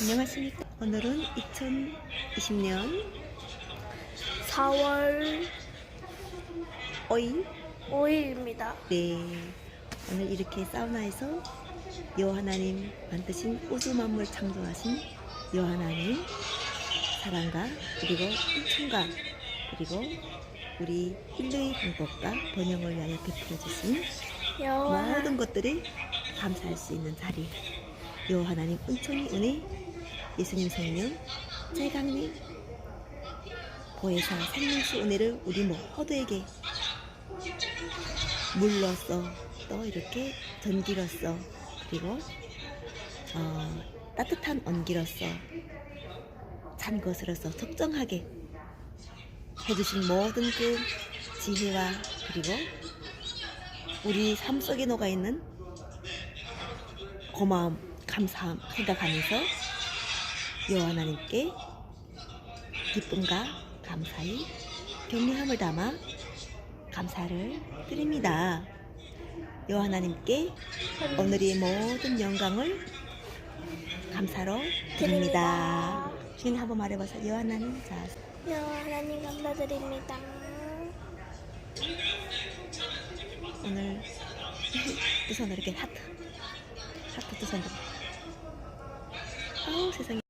안녕하십니까. 오늘은 2020년 4월 5일. 5일입니다. 네. 오늘 이렇게 사우나에서 여 하나님 만드신 우주 만물 창조하신 여 하나님 사랑과 그리고 은총과 그리고 우리 인류의 행복과 번영을 위하여 베풀어 주신 모든 것들이 감사할 수 있는 자리. 여 하나님 은총이 은혜, 예수님 성령, 최강리, 보혜사 생명수 은혜를 우리 모두에게 물로써 또 이렇게 전기로서 그리고 어, 따뜻한 온기로서 찬 것으로서 적정하게 해주신 모든 그 지혜와 그리고 우리 삶 속에 녹아 있는 고마움, 감사함 생각하면서 여호와 하나님께 기쁨과 감사의 경외함을 담아 감사를 드립니다. 여호와 하나님께 오늘의 모든 영광을 감사로 드립니다. 주인 한번 말해보세요. 여호와 하나님, 자, 여호와 하나님 감사드립니다. 오늘 두 손으로 이렇게 하트, 하트 두 손으로. 아우 세상에.